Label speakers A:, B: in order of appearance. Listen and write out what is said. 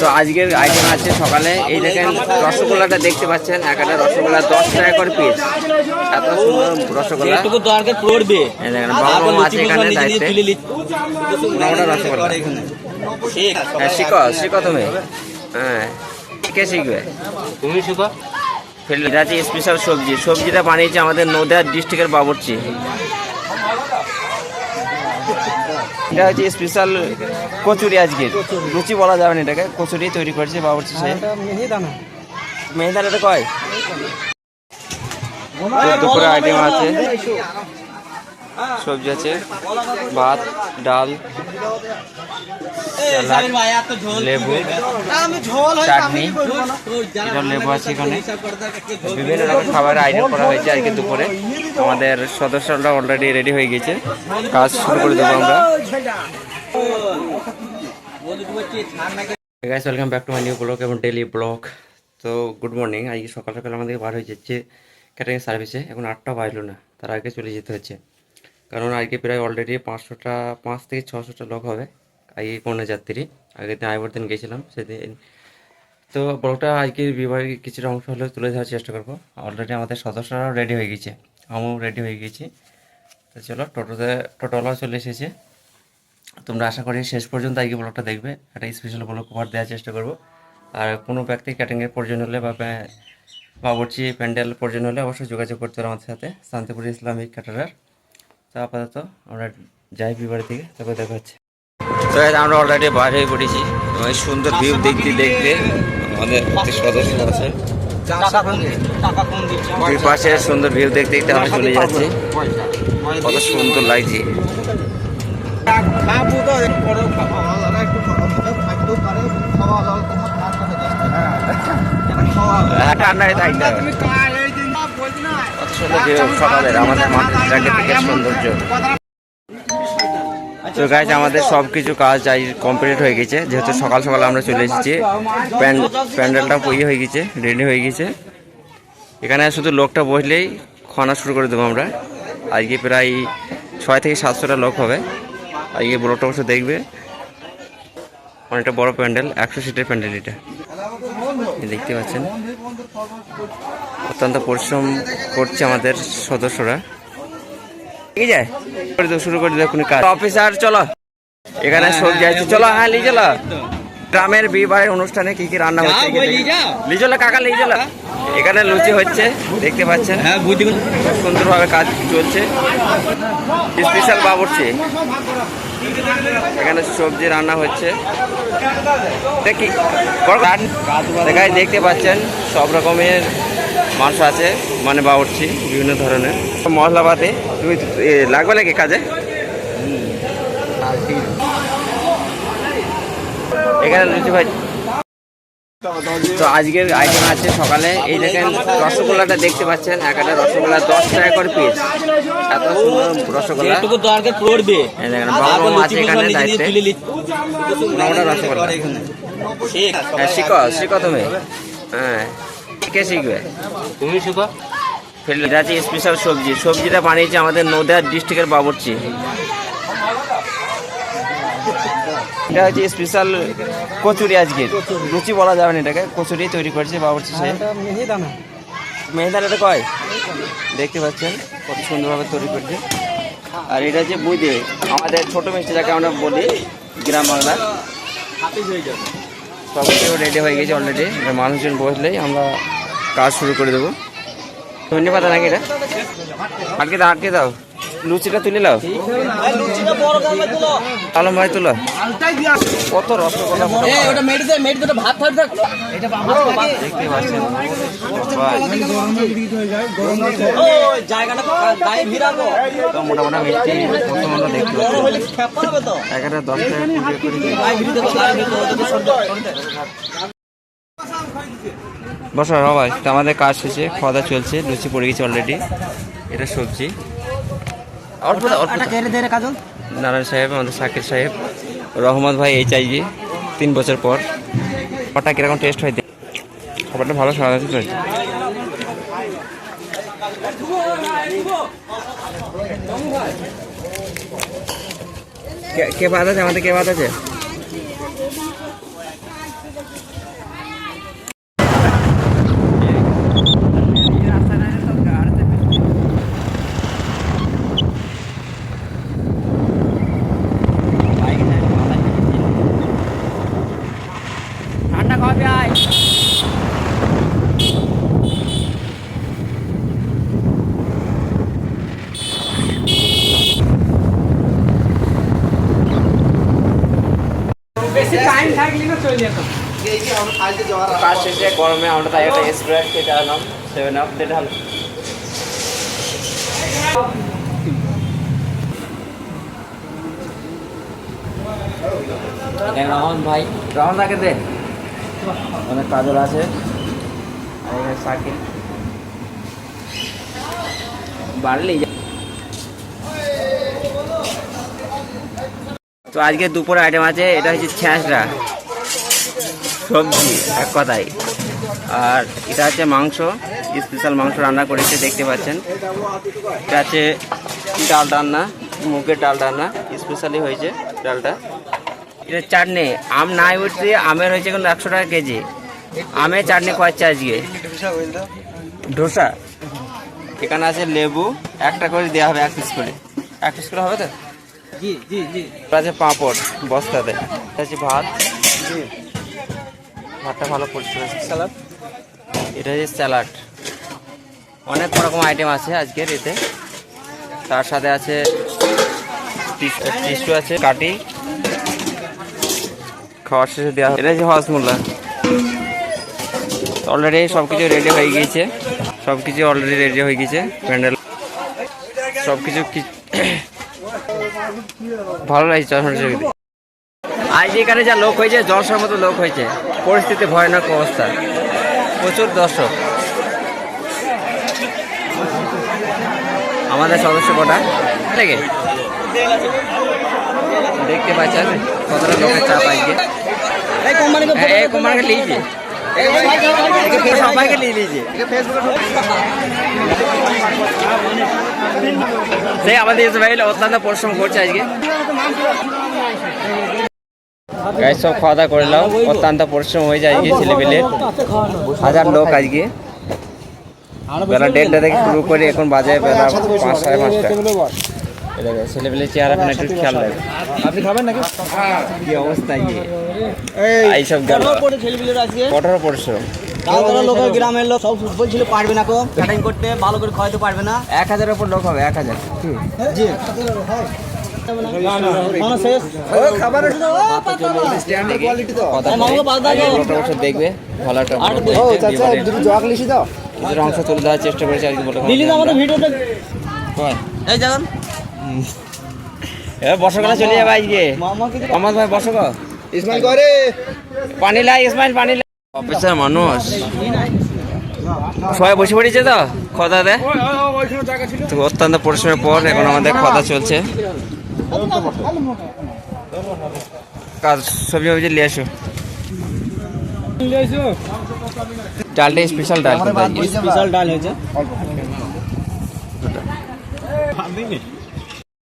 A: তো আজকের আইটেম আছে সকালে। এই দেখেন রসগোল্লাটা দেখতে পাচ্ছেন এক একটা রসগোল্লা দশ টাকা করে পিস এত সুন্দর রসগোল্লা।
B: পড়বে।
A: দেখেন বাবা আছে এখানে দায়িত্বে মোটামোটা রসগোল্লা। হ্যাঁ শিখো শিখো তুমি। হ্যাঁ কে শিখবে?
B: তুমি শিখো।
A: এটা হচ্ছে স্পেশাল সবজি। সবজিটা বানিয়েছে আমাদের নদিয়া ডিস্ট্রিক্টের বাবরচি। এটা হচ্ছে স্পেশাল কচুরি আজকে লুচি বলা যাবে না এটাকে কচুরি তৈরি করেছে বাবরচি সাহেব। মেহেদানাটা কয়? দুপুরে আইটেম আছে। সবজি আছে ভাত ডাল লেবু চাটনি। লেবু আছে এখানে। বিভিন্ন রকম খাবারের আইটেম করা হয়েছে আজকে দুপুরে। আমাদের সদস্যরা অলরেডি রেডি হয়ে গেছে। কাজ শুরু করে দেবো আমরা। Guys welcome back to my new blog এবং ডেলি ব্লগ তো গুড মর্নিং আজকে সকাল সকাল আমাদের বার হয়ে যাচ্ছে ক্যাটারিং সার্ভিসে এখন আটটা বাজলো না, তার আগে চলে যেতে হচ্ছে। কারণ আজকে প্রায় অলরেডি পাঁচশোটা, পাঁচ থেকে ছশোটা লোক হবে আজকে কোনো যাত্রী। আগের দিন আইবার দিন গেছিলাম, সেদিন। তো ব্লগটা আজকের বিভাগে কিছুটা অংশ হলেও তুলে ধরার চেষ্টা করব। অলরেডি আমাদের সদস্যরাও রেডি হয়ে গেছে। আমিও রেডি হয়ে গেছি। তো চলো, টোটোতে, টোটোওয়ালাও চলে এসেছে। তোমরা আশা করি শেষ পর্যন্ত আজকে ব্লগটা দেখবে। একটা স্পেশাল ব্লগ কভার দেওয়ার চেষ্টা করব। আর কোনো ব্যক্তি ক্যাটারিংয়ের প্রয়োজন হলে বা বাবুর্চি, প্যান্ডেল প্রয়োজন হলে অবশ্যই যোগাযোগ করতে হবে আমাদের সাথে, শান্তিপুর ইসলামিক ক্যাটারার। তো আপাতত আমরা যাই বিবাড়ি থেকে, তারপর দেখা হচ্ছে। তো আমরা অলরেডি বার হয়ে পড়েছি। সুন্দর ভিউ দেখতে দেখতে আমাদের সদস্য আছে। দুই পাশে সুন্দর ভিউ দেখতে দেখতে আমরা চলে যাচ্ছি। কত সুন্দর লাগছে। আমাদের মাঠের প্রাকৃতিক সৌন্দর্য তো গাইজ আমাদের সব কিছু কাজ আজ কমপ্লিট হয়ে গেছে। যেহেতু সকাল সকাল আমরা চলে এসেছি, প্যান- প্যান্ডেলটা ইয়ে হয়ে গেছে রেডি হয়ে গেছে। এখানে শুধু লোকটা বসলেই খাওয়ানো শুরু করে দেবো আমরা। আজকে প্রায় ছয় থেকে সাতশোটা লোক হবে। আজকে ব্লগটা অবশ্যই দেখবে। অনেকটা বড় প্যান্ডেল, একশো সিটের প্যান্ডেল এটা। দেখতে পাচ্ছেন। অত্যন্ত পরিশ্রম করছে আমাদের সদস্যরা। ঠিক যায় শুরু করে দেখুন কোনো কাজ। অফিসার চলো। এখানে সবজি আছে চলো হ্যাঁ চলো। গ্রামের বিবাহের অনুষ্ঠানে কি কি রান্না হচ্ছে লিয়ে চলো কাকা লিয়ে এখানে লুচি হচ্ছে দেখতে পাচ্ছেন?
B: হ্যাঁ বুঝতে
A: খুব সুন্দরভাবে কাজ চলছে। স্পেশাল বাবুর্চি। এখানে সবজি রান্না হচ্ছে। দেখি দেখতে পাচ্ছেন সব রকমের মাংস আছে মানে বাবুর্চি বিভিন্ন ধরনের। মশলাপাতি তুমি এ, লাগবে নাকি কাজে? এখানে লুচি ভাই তো আজকের আইটেম আছে সকালে। এই দেখেন রসগোল্লাটা দেখতে পাচ্ছেন এক একটা রসগোল্লা দশ টাকা করে পিস এত সুন্দর রসগোল্লা।
B: যেটুকু দরকার পড়বে
A: এই দেখেন বাবা আছে এখানে রসগোল্লা। হ্যাঁ শিখো শিখো তুমি। হ্যাঁ কে শিখবে।
B: তুমি শিখো।
A: এটা হচ্ছে স্পেশাল সবজি। সবজিটা বানিয়েছে আমাদের নদিয়া ডিস্ট্রিক্টের বাবরচি। এটা হচ্ছে স্পেশাল কচুরি আজকে লুচি বলা যাবে না এটাকে কচুরি তৈরি করেছে বাবরচি সাহেব। মেহেদানাটা কয়? দেখতে পাচ্ছেন কত সুন্দরভাবে তৈরি করছে। আর এটা হচ্ছে বুঝে আমাদের ছোট মিষ্টি যাকে আমরা বলি গ্রাম বাংলার সব কিছু রেডি হয়ে গেছে অলরেডি মানুষজন বসলেই আমরা কাজ শুরু করে দেবো। ধন্যবাদ নাকি এটা। আটকে দাও আটকে দাও। লুচিটা তুলে নাও। আলম ভাই তুলো। কত রসগোল্লা মোটা মোটা।
B: ওটা মেরে দে মেরে দে ভাত থাক থাক
A: দেখতে পাচ্ছেন। বাহ,
B: জায়গাটা গায়ে ভিড়াবো।
A: তো মোটা মোটা মিষ্টি দেখতে এগারো দশ টাকা বসো সবাই তো আমাদের কাজ শেষে খাওয়া দাওয়া চলছে লুচি পড়ে গেছে অলরেডি এটা সবজি। নারায়ণ সাহেব আমাদের সাকির সাহেব রহমত ভাই এইচ আইজি তিন বছর পর। ওটা কীরকম টেস্ট হয়। খাবারটা ভালো স্বাদ আছে তো। কে বাদ আছে? আমাদের কে বাদ আছে? কাজ শেষে গরমে আমরা তাই একটা স্প্রাইট খেতে আনলাম। সেভেন আপ যেটা হলো। রহমান ভাই রহমান তাকে দে। অনেক কাজল আছে। আর সাকিব। বাড়লেই তো আজকে দুপুরে আইটেম আছে, এটা হচ্ছে ছ্যাঁচড়া। সবজি, এক কথায়। আর এটা হচ্ছে মাংস স্পেশাল মাংস রান্না করেছে, দেখতে পাচ্ছেন। এটা আছে ডাল রান্না, মুগের ডাল রান্না স্পেশালি হয়েছে ডালটা। এটা চাটনি, আম নাই উঠছে, আমের হয়েছে কিন্তু একশো টাকা কেজি। আমের চাটনি কয়েছে আজকে। ধোসা। এখানে আছে লেবু, একটা করে দেওয়া হবে, এক পিস করে। এক পিস করে হবে তো? আছে পাঁপড় বস্তাতে। এটা আছে ভাত। ভাতটা ভালো করছে।
B: স্যালাড?
A: এটা হচ্ছে স্যালাড। অনেক রকম আইটেম আছে আজকের এতে। তার সাথে আছে টিস্যু আছে কাটি। খাওয়ার শেষে দেওয়া। এটা হচ্ছে হজমুল্লা। অলরেডি সব কিছু রেডি হয়ে গিয়েছে। সব কিছু অলরেডি রেডি হয়ে গিয়েছে। প্যান্ডেল সব কিছু কি- ভালো লাগছে চশমাটা আজ এখানে যা লোক হয়েছে জলসার মতো লোক হয়েছে। পরিস্থিতি ভয়ানক অবস্থা। প্রচুর দর্শক। আমাদের সদস্য কটা? থেকে? দেখতে পাচ্ছেন কতটা লোকের চাপ আজকে।
B: এই কোম্পানিকে
A: হ্যাঁ, সবাইকে নিয়ে নিয়েছে সেই আমাদের ইসমাইল অত্যন্ত পরিশ্রম করছে আজকে গাইস সব খাওয়া দাওয়া করলাম অত্যন্ত পরিশ্রম হয়ে যায় আজকে ছেলেপেলে। হাজার লোক আজকে। বেলা দেড়টা থেকে শুরু করে এখন বাজে বেলা পাঁচ সাড়ে পাঁচটা। ছেলেপেলে চেহারা এখন একটু খেয়াল রাখবে
B: আপনি খাবেন নাকি?
A: কি অবস্থা ইয়ে এইসব কঠোর পরিশ্রম
B: গ্রামের লোক সব বলছিল পারবে না কো। কাটিং করতে ভালো করে খাওয়াতে পারবে না।
A: এক হাজারের উপর লোক হবে এক হাজার।
B: জি।
A: দেখবে
B: আর তো।
A: নিজের অংশ তুলে দেওয়ার চেষ্টা করেছে আজকে বলে
B: দিল্লি তো আমাদের ভিডিওতে। এই জাগান।
A: এ বর্ষাকালে চলে যাবে আজকে।
B: মামা
A: ভাই বসো
C: ইসমাইল করে।
A: পানি লাই ইসমাইল পানি লাই। অফিসার মানুষ। সবাই বসে পড়েছে তো? খদা দে। তো অত্যন্ত পরিশ্রমের পর এখন আমাদের খদা চলছে। কাজ সবজি ফবজি নিয়ে আসো। ডালটা স্পেশাল ডাল।
B: স্পেশাল ডাল হয়েছে।